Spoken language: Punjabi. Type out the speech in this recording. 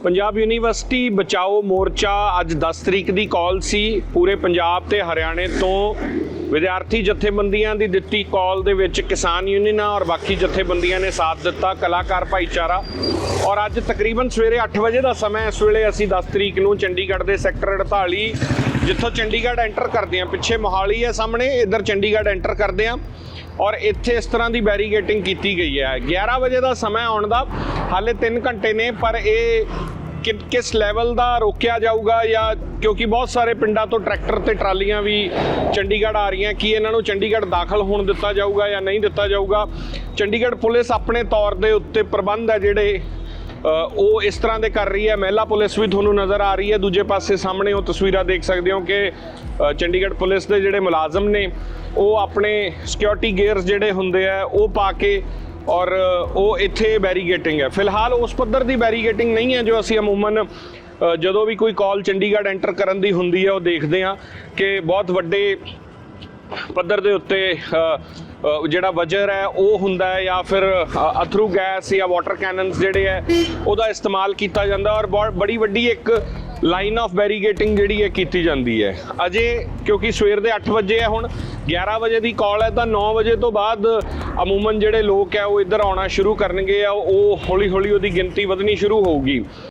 ਪੰਜਾਬ ਯੂਨੀਵਰਸਿਟੀ ਬਚਾਓ ਮੋਰਚਾ ਅੱਜ 10 ਤਰੀਕ ਦੀ ਕਾਲ ਸੀ। ਪੂਰੇ ਪੰਜਾਬ ਤੇ ਹਰਿਆਣੇ ਤੋਂ ਵਿਦਿਆਰਥੀ ਜਥੇਬੰਦੀਆਂ ਦੀ ਦਿੱਤੀ ਕਾਲ ਦੇ ਵਿੱਚ ਕਿਸਾਨ ਯੂਨੀਅਨਾਂ ਔਰ ਬਾਕੀ ਜਥੇਬੰਦੀਆਂ ਨੇ ਸਾਥ ਦਿੱਤਾ। ਕਲਾਕਾਰ ਭਾਈਚਾਰਾ ਔਰ ਅੱਜ ਤਕਰੀਬਨ ਸਵੇਰੇ 8 ਵਜੇ ਦਾ ਸਮਾਂ ਇਸ ਵੇਲੇ ਅਸੀਂ 10 ਤਰੀਕ ਨੂੰ ਚੰਡੀਗੜ੍ਹ ਦੇ ਸੈਕਟਰ 48 ਜਿੱਥੋਂ ਚੰਡੀਗੜ੍ਹ ਐਂਟਰ ਕਰਦੇ ਹਾਂ। ਪਿੱਛੇ ਮੋਹਾਲੀ ਹੈ ਸਾਹਮਣੇ, ਇੱਧਰ ਚੰਡੀਗੜ੍ਹ ਐਂਟਰ ਕਰਦੇ ਹਾਂ। ਔਰ ਇੱਥੇ ਇਸ ਤਰ੍ਹਾਂ ਦੀ ਬੈਰੀਗੇਟਿੰਗ ਕੀਤੀ ਗਈ ਹੈ। 11 ਵਜੇ ਦਾ ਸਮਾਂ ਆਉਣ ਦਾ। ਹਾਲੇ 3 ਘੰਟੇ ਨੇ, ਪਰ ਇਹ ਕਿ- ਕਿਸ ਲੈਵਲ ਦਾ ਰੋਕਿਆ ਜਾਊਗਾ ਜਾਂ ਕਿਉਂਕਿ ਬਹੁਤ ਸਾਰੇ ਪਿੰਡਾਂ ਤੋਂ ਟਰੈਕਟਰ ਤੇ ਟਰਾਲੀਆਂ ਵੀ ਚੰਡੀਗੜ੍ਹ ਆ ਰਹੀਆਂ। ਕੀ ਇਹਨਾਂ ਨੂੰ ਚੰਡੀਗੜ੍ਹ ਦਾਖਲ ਹੋਣ ਦਿੱਤਾ ਜਾਊਗਾ ਜਾਂ ਨਹੀਂ ਦਿੱਤਾ ਜਾਊਗਾ? ਚੰਡੀਗੜ੍ਹ ਪੁਲਿਸ ਆਪਣੇ ਤੌਰ ਦੇ ਉੱਤੇ ਪ੍ਰਬੰਧ ਹੈ ਜਿਹੜੇ ਉਹ ਇਸ ਤਰ੍ਹਾਂ ਦੇ ਕਰ ਰਹੀ ਹੈ। ਮਹਿਲਾ ਪੁਲਿਸ ਵੀ ਤੁਹਾਨੂੰ ਨਜ਼ਰ ਆ ਰਹੀ ਹੈ। ਦੂਜੇ ਪਾਸੇ ਸਾਹਮਣੇ ਉਹ ਤਸਵੀਰਾਂ ਦੇਖ ਸਕਦੇ ਹੋ ਕਿ ਚੰਡੀਗੜ੍ਹ ਪੁਲਿਸ ਦੇ ਜਿਹੜੇ ਮੁਲਾਜ਼ਮ ਨੇ, ਉਹ ਆਪਣੇ ਸਿਕਿਉਰਿਟੀ ਗੇਅਰਸ ਜਿਹੜੇ ਹੁੰਦੇ ਆ, ਉਹ ਪਾ ਕੇ ਔਰ ਉਹ ਇੱਥੇ ਬੈਰੀਗੇਟਿੰਗ ਹੈ। ਫਿਲਹਾਲ ਉਸ ਪੱਧਰ ਦੀ ਬੈਰੀਗੇਟਿੰਗ ਨਹੀਂ ਹੈ ਜੋ ਅਸੀਂ ਅਮੂਮਨ ਜਦੋਂ ਵੀ ਕੋਈ ਕਾਲ ਚੰਡੀਗੜ੍ਹ ਐਂਟਰ ਕਰਨ ਦੀ ਹੁੰਦੀ ਹੈ, ਉਹ ਦੇਖਦੇ ਹਾਂ ਕਿ ਬਹੁਤ ਵੱਡੇ ਪੱਧਰ ਦੇ ਉੱਤੇ ਜਿਹੜਾ ਵਜਰ ਹੈ, ਉਹ ਹੁੰਦਾ ਹੈ ਜਾਂ ਫਿਰ ਅਥਰੂ ਗੈਸ ਜਾਂ ਵਾਟਰ ਕੈਨਨਸ ਜਿਹੜੇ ਹੈ, ਉਹਦਾ ਇਸਤੇਮਾਲ ਕੀਤਾ ਜਾਂਦਾ ਔਰ ਬਹੁਤ ਬੜੀ ਵੱਡੀ ਇੱਕ ਲਾਈਨ ਆਫ ਬੈਰੀਗੇਟਿੰਗ ਜਿਹੜੀ ਹੈ ਕੀਤੀ ਜਾਂਦੀ ਹੈ। ਅਜੇ ਕਿਉਂਕਿ ਸਵੇਰ ਦੇ 8 ਵਜੇ ਹੈ ਹੁਣ 11 ਵਜੇ ਦੀ ਕਾਲ ਹੈ ਤਾਂ 9 ਵਜੇ ਤੋਂ ਬਾਅਦ ਅਮੂਮਨ ਜਿਹੜੇ ਲੋਕ ਹੈ, ਉਹ ਇੱਧਰ ਆਉਣਾ ਸ਼ੁਰੂ ਕਰਨਗੇ ਆ, ਉਹ ਹੌਲੀ ਹੌਲੀ ਉਹਦੀ ਗਿਣਤੀ ਵਧਣੀ ਸ਼ੁਰੂ ਹੋਊਗੀ।